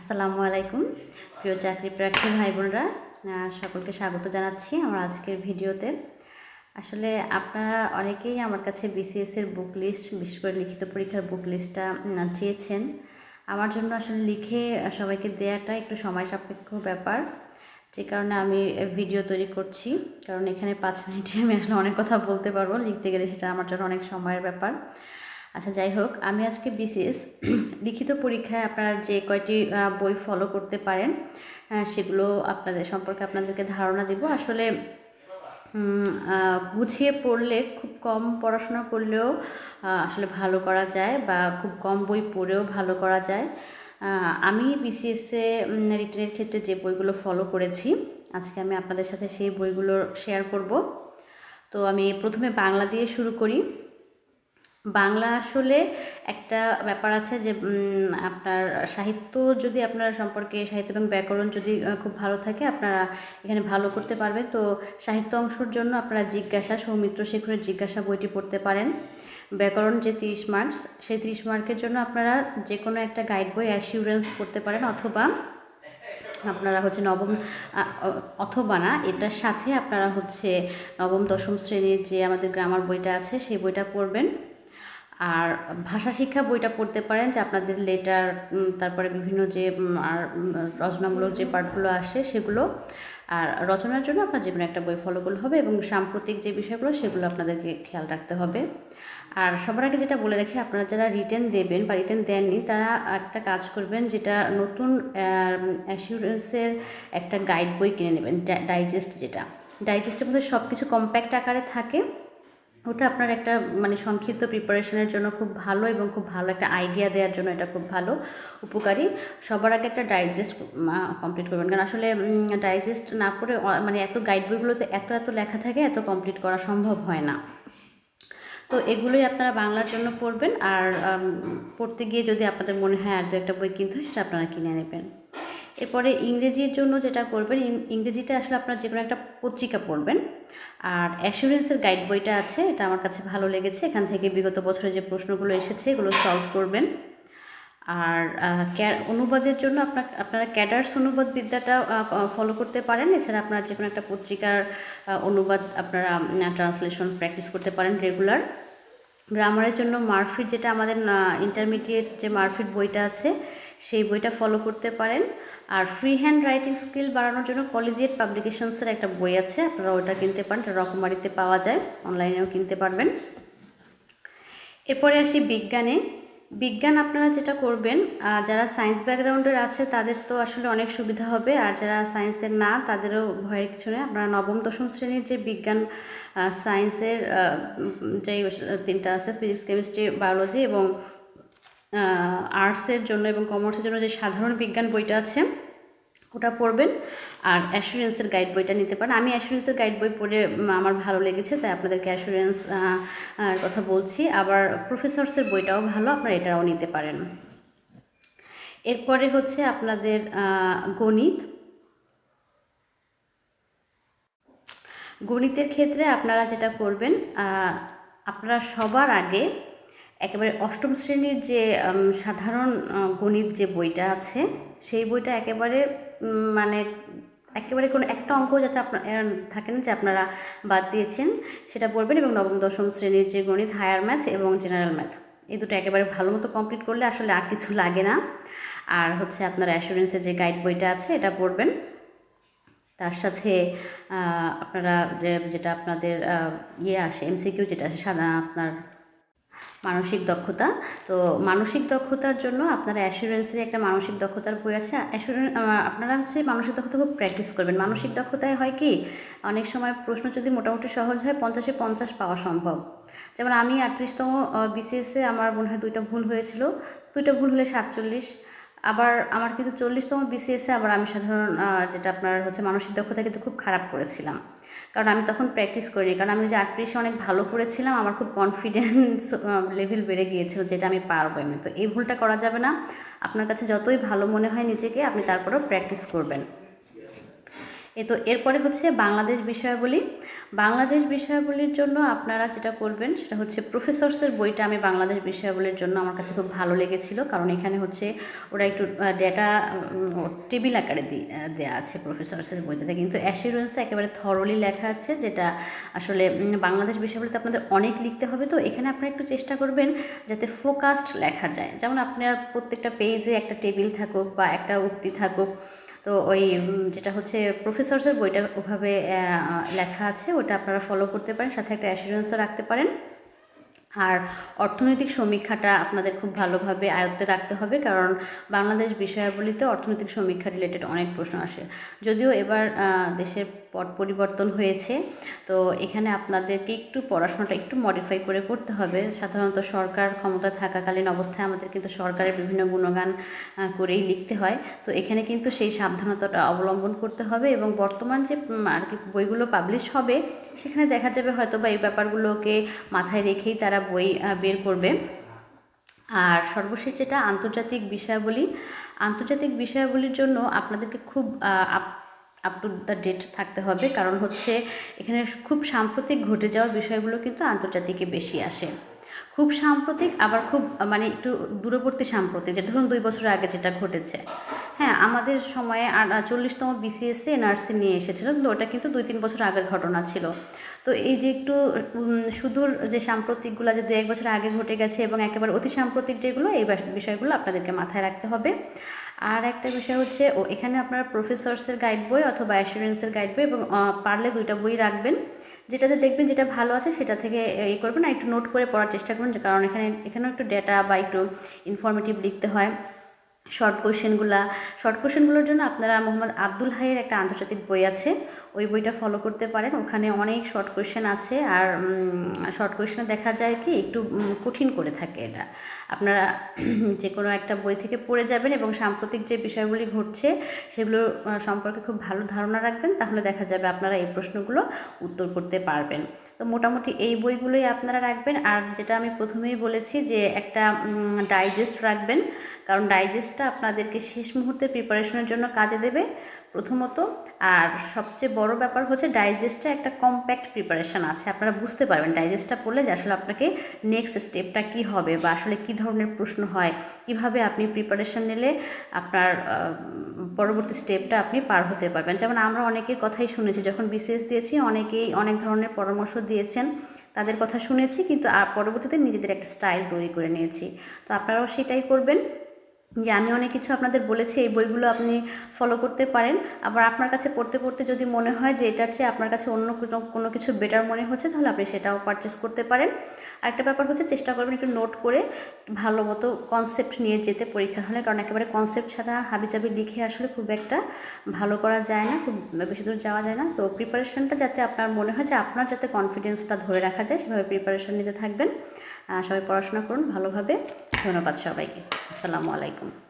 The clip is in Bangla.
আসসালামু আলাইকুম। প্রিয় চাকরি প্রার্থী ভাই বোনরা সকলকে স্বাগত জানাচ্ছি আমার আজকের ভিডিওতে। আসলে আপনারা অনেকেই আমার কাছে বিসিএস এর বুক লিস্ট বিশেষ করে লিখিত পরীক্ষার বুক লিস্টটা চেয়েছেন। আমার জন্য আসলে লিখে সবাইকে দেওয়াটা একটু সময় সাপেক্ষ ব্যাপার। যে কারণে আমি ভিডিও তৈরি করছি। কারণ এখানে পাঁচ মিনিটে আমি আসলে অনেক কথা বলতে পারব, লিখতে গেলে সেটা আমার জন্য অনেক সময়ের ব্যাপার। আচ্ছা যাই হোক, আমি আজকে বিসিএস লিখিত পরীক্ষায় আপনারা যে কয়টি বই ফলো করতে পারেন সেগুলো আপনাদের সম্পর্কে আপনাদেরকে ধারণা দিব। আসলে গুছিয়ে পড়লে, খুব কম পড়াশোনা করলেও আসলে ভালো করা যায় বা খুব কম বই পড়েও ভালো করা যায়। আমি বিসিএসে রিটেনের ক্ষেত্রে যে বইগুলো ফলো করেছি, আজকে আমি আপনাদের সাথে সেই বইগুলো শেয়ার করব। তো আমি প্রথমে বাংলা দিয়ে শুরু করি। বাংলা আসলে একটা ব্যাপার আছে যে আপনার সাহিত্য যদি আপনার সম্পর্কে, সাহিত্য এবং ব্যাকরণ যদি খুব ভালো থাকে, আপনারা এখানে ভালো করতে পারবেন। তো সাহিত্য অংশের জন্য আপনারা জিজ্ঞাসা, সৌমিত্র শেখরের জিজ্ঞাসা বইটি পড়তে পারেন। ব্যাকরণ যে তিরিশ মার্কস, সেই তিরিশ মার্কের জন্য আপনারা যে কোনো একটা গাইড বই, অ্যাসিউরেন্স পড়তে পারেন অথবা আপনারা হচ্ছে নবম অথবা না, এটার সাথে আপনারা হচ্ছে নবম, দশম শ্রেণির যে আমাদের গ্রামার বইটা আছে, সেই বইটা পড়বেন। আর ভাষা শিক্ষা বইটা পড়তে পারেন যে আপনাদের লেটার তারপরে বিভিন্ন যে আর রচনামূলক যে পার্টগুলো আসে সেগুলো, আর রচনার জন্য আপনার কোনো একটা বই ফলো করলে হবে এবং সাম্প্রতিক যে বিষয়গুলো সেগুলো আপনাদেরকে খেয়াল রাখতে হবে। আর সবার আগে যেটা বলে রাখি, আপনারা যারা রিটার্ন দেবেন বা রিটার্ন দেননি, তারা একটা কাজ করবেন যেটা নতুন অ্যাসিউরেন্সের একটা গাইড বই কিনে নেবেন ডাইজেস্ট যেটা। ডাইজেস্টের মধ্যে সব কিছু কম্প্যাক্ট আকারে থাকে। ওটা আপনার একটা মানে সংক্ষিপ্ত প্রিপারেশনের জন্য খুব ভালো এবং খুব ভালো একটা আইডিয়া দেওয়ার জন্য এটা খুব ভালো উপকারী। সবার আগে একটা ডাইজেস্ট কমপ্লিট করবেন। কারণ আসলে ডাইজেস্ট না করে মানে এত গাইড বইগুলোতে এত এত লেখা থাকে, এত কমপ্লিট করা সম্ভব হয় না। তো এগুলোই আপনারা বাংলার জন্য পড়বেন। আর পড়তে গিয়ে যদি আপনাদের মনে হয় আর দু একটা বই কিনতে হয়, সেটা আপনারা কিনে নেবেন। এরপরে ইংরেজির জন্য যেটা করবেন ইংরেজিটা আসলে আপনারা যে কোনো একটা পত্রিকা পড়বেন। আর অ্যাসুরেন্সের গাইড বইটা আছে, এটা আমার কাছে ভালো লেগেছে। এখান থেকে বিগত বছরে যে প্রশ্নগুলো এসেছে, এগুলো সলভ করবেন। আর অনুবাদের জন্য আপনার আপনারা ক্যাডার্স অনুবাদ বিদ্যাটা ফলো করতে পারেন। এছাড়া আপনারা যে কোনো একটা পত্রিকার অনুবাদ আপনারা ট্রান্সলেশন প্র্যাকটিস করতে পারেন রেগুলার। গ্রামারের জন্য মার্ফিট যেটা আমাদের ইন্টারমিডিয়েট যে মার্ফিট বইটা আছে, সেই বইটা ফলো করতে পারেন। আর ফ্রি হ্যান্ড রাইটিং স্কিল বাড়ানোর জন্য কলেজিয়েট পাবলিকেশনসের একটা বই আছে, আপনারা ওটা কিনতে পারেন রকমারিতে পাওয়া যায় অনলাইনেও কিনতে পারবেন। এরপরে আসি বিজ্ঞানে। বিজ্ঞান আপনারা যেটা করবেন যারা সায়েন্স ব্যাকগ্রাউন্ডের আছে, তাদের তো আসলে অনেক সুবিধা হবে, আর যারা সায়েন্সের না, তাদেরও ভয়ের কিছু নেই। আপনারা নবম, দশম শ্রেণির যে বিজ্ঞান সায়েন্সের যেই তিনটা আছে ফিজিক্স কেমিস্ট্রি বায়োলজি এবং আর্টসের জন্য এবং কমার্সের জন্য যে সাধারণ বিজ্ঞান বইটা আছে, ওটা পড়বেন আর অ্যাসুরেন্সের গাইড বইটা নিতে পারেন। আমি অ্যাসুরেন্সের গাইড বই পড়ে আমার ভালো লেগেছে, তাই আপনাদেরকে অ্যাসুরেন্স কথা বলছি। আবার প্রফেসরসের বইটাও ভালো, আপনারা এটাও নিতে পারেন। এরপরে হচ্ছে আপনাদের গণিত। গণিতের ক্ষেত্রে আপনারা যেটা করবেন আপনারা সবার আগে একেবারে অষ্টম শ্রেণির যে সাধারণ গণিত যে বইটা আছে সেই বইটা একেবারে মানে একেবারে কোনো একটা অঙ্ক যাতে আপনার আহ, থাকে না যে আপনারা বাদ দিয়েছেন সেটা পড়বেন এবং নবম দশম শ্রেণির যে গণিত হায়ার ম্যাথ এবং জেনারেল ম্যাথ। এই দুটো একেবারে ভালো মতো কমপ্লিট করলে আসলে আর কিছু লাগে না। আর হচ্ছে আপনার অ্যাসুরেন্সের যে গাইড বইটা আছে এটা পড়বেন। তার সাথে আপনারা যেটা আপনাদের ইয়ে আসে এমসিকিউ যেটা আসে সাদা আপনার মানসিক দক্ষতা। তো মানসিক দক্ষতার জন্য আপনারা অ্যাসুরেন্সের একটা মানসিক দক্ষতার বই আছে। অ্যাসুরেন্স আপনারা হচ্ছে মানসিক দক্ষতা খুব প্র্যাকটিস করবেন। মানসিক দক্ষতায় হয় কি, অনেক সময় প্রশ্ন যদি মোটামুটি সহজ হয়, পঞ্চাশে পঞ্চাশ পাওয়া সম্ভব। যেমন আমি আটত্রিশতম বিসিএসে আমার মনে হয় দুইটা ভুল হয়েছিল। দুইটা ভুল হলে সাতচল্লিশ। আবার আমার কিন্তু চল্লিশতম বিসিএসে আবার আমি সাধারণ যেটা আপনার হচ্ছে মানসিক দক্ষতা কিন্তু খুব খারাপ করেছিলাম। কারণ আমি তখন প্র্যাকটিস করিনি। কারণ আমি যে আটত্রিশে অনেক ভালো করেছিলাম, আমার খুব কনফিডেন্স লেভেল বেড়ে গিয়েছিল যেটা আমি পারব এমনি তো এই ভুলটা করা যাবে না। আপনার কাছে যতই ভালো মনে হয় নিজেকে, আপনি তারপরেও প্র্যাকটিস করবেন। এ তো এরপরে হচ্ছে বাংলাদেশ বিষয়াবলী। বাংলাদেশ বিষয়াবলীর জন্য আপনারা যেটা করবেন সেটা হচ্ছে প্রফেসরসের বইটা আমি বাংলাদেশ বিষয়াবলীর জন্য আমার কাছে খুব ভালো লেগেছিল, কারণ এখানে হচ্ছে ওরা একটু ডেটা টেবিল আকারে দেওয়া আছে প্রফেসরসের বইটাতে। কিন্তু অ্যাসিউরেন্সে একেবারে থরলি লেখা আছে, যেটা আসলে বাংলাদেশ বিষয়াবলীতে আপনাদের অনেক লিখতে হবে। তো এখানে আপনারা একটু চেষ্টা করবেন যাতে ফোকাসড লেখা যায়। যেমন আপনার প্রত্যেকটা পেজে একটা টেবিল থাকুক বা একটা উক্তি থাকুক তো ওই যেটা হচ্ছে প্রফেসরসের বইটা ওভাবে লেখা আছে, ওটা আপনারা ফলো করতে পারেন, সাথে একটা অ্যাসুরেন্সও রাখতে পারেন। আর অর্থনৈতিক সমীক্ষাটা আপনাদের খুব ভালোভাবে আয়ত্তে রাখতে হবে, কারণ বাংলাদেশ বিষয়াবলিতে অর্থনৈতিক সমীক্ষা রিলেটেড অনেক প্রশ্ন আসে। যদিও এবার দেশের পট পরিবর্তন হয়েছে। তো এখানে আপনাদেরকে একটু পড়াশোনাটা একটু মডিফাই করে করতে হবে। সাধারণত সরকার ক্ষমতা থাকাকালীন অবস্থায় আমাদের কিন্তু সরকারের বিভিন্ন গুণগান করেই লিখতে হয়। তো এখানে কিন্তু সেই সাবধানতাটা অবলম্বন করতে হবে এবং বর্তমান যে আর কি বইগুলো পাবলিশ হবে, সেখানে দেখা যাবে হয়তো বা এই ব্যাপারগুলোকে মাথায় রেখেই তারা বই বের করবে। আর সর্বশেষ যেটা আন্তর্জাতিক বিষয়াবলী, আন্তর্জাতিক বিষয়াবলীর জন্য আপনাদেরকে খুব আপ টু দ্য ডেট থাকতে হবে। কারণ হচ্ছে এখানে খুব সাম্প্রতিক ঘটে যাওয়া বিষয়গুলো কিন্তু আন্তর্জাতিকে বেশি আসে। খুব সাম্প্রতিক, আবার খুব মানে একটু দূরবর্তী সাম্প্রতিক, যে ধরুন দুই বছর আগে যেটা ঘটেছে। হ্যাঁ আমাদের সময়ে চল্লিশতম বিসিএসসি এনআরসি নিয়ে এসেছিল কিন্তু ওটা কিন্তু দুই তিন বছর আগের ঘটনা ছিল। তো এই যে একটু সুদূর যে সাম্প্রতিকগুলো যে দু এক বছর আগে ঘটে গেছে এবং একেবারে অতি সাম্প্রতিক যেগুলো, এই বিষয়গুলো আপনাদেরকে মাথায় রাখতে হবে। আর একটা বিষয় হচ্ছে, ও, এখানে আপনার প্রফেসরসের গাইড বই অথবা অ্যাসুরেন্সের গাইড বই এবং পারলে দুইটা বই রাখবেন। যেটাতে দেখবেন যেটা ভালো আছে সেটা থেকে এই করবেন। আর একটু নোট করে পড়ার চেষ্টা করুন কারণ এখানে, এখানেও একটু ডেটা বা একটু ইনফরমেটিভ লিখতে হয়। শর্ট কোশ্চেনগুলা শর্ট কোশ্চেনগুলোর জন্য আপনারা মোহাম্মদ আব্দুল হাইয়ের একটা আন্তর্জাতিক বই আছে। ওই বইটা ফলো করতে পারেন। ওখানে অনেক শর্ট কোশ্চেন আছে আর শর্ট কোশ্চেনে দেখা যায় কি, একটু কঠিন করে থাকে এটা। আপনারা যে কোনো একটা বই থেকে পড়ে যাবেন এবং সাম্প্রতিক যে বিষয়গুলি ঘটছে, সেগুলো সম্পর্কে খুব ভালো ধারণা রাখবেন, তাহলে দেখা যাবে আপনারা এই প্রশ্নগুলো উত্তর করতে পারবেন। তো মোটামুটি এই বইগুলোই আপনারা রাখবেন। আর যেটা আমি প্রথমেই বলেছি যে একটা ডাইজেস্ট রাখবেন। কারণ ডাইজেস্টটা আপনাদেরকে শেষ মুহূর্তে প্রিপারেশনের জন্য কাজে দেবে। প্রথমত। আর সবচেয়ে বড় ব্যাপার হচ্ছে ডাইজেস্টটা একটা কম্প্যাক্ট প্রিপারেশন আছে। আপনারা বুঝতে পারবেন ডাইজেস্টটা পড়লে যে আসলে আপনাকে নেক্সট স্টেপটা কি হবে বা আসলে কি ধরনের প্রশ্ন হয়। কীভাবে আপনি প্রিপারেশন নিলে আপনার পরবর্তী স্টেপটা আপনি পার হতে পারবেন। যেমন আমরা অনেকের কথাই শুনেছি, যখন বিসিএস দিয়েছি, অনেকেই অনেক ধরনের পরামর্শ দিয়েছেন। তাদের কথা শুনেছি, কিন্তু পরবর্তীতে নিজেদের একটা স্টাইল তৈরি করে নিয়েছি। তো আপনারাও সেটাই করবেন। যে আমি অনেক কিছু আপনাদের বলেছি, এই বইগুলো আপনি ফলো করতে পারেন। আবার আপনার কাছে পড়তে পড়তে যদি মনে হয় যে এটার চেয়ে আপনার কাছে অন্য কোনো কোনো কিছু বেটার মনে হচ্ছে, তাহলে আপনি সেটাও পারচেস করতে পারেন। আরেকটা ব্যাপার হচ্ছে, চেষ্টা করবেন একটু নোট করে ভালো মতো কনসেপ্ট নিয়ে যেতে পরীক্ষা হলে, কারণ একেবারে কনসেপ্ট ছাড়া হাবিজাবি লিখে আসলে খুব একটা ভালো করা যায় না, খুব বেশি দূর যাওয়া যায় না। তো প্রিপারেশনটা যাতে আপনার মনে হয় যে আপনার যাতে কনফিডেন্সটা ধরে রাখা যায়, সেভাবে প্রিপারেশন নিতে থাকবেন। সবাই পড়াশোনা করুন ভালোভাবে। ধন্যবাদ সবাইকে। আসসালামু আলাইকুম।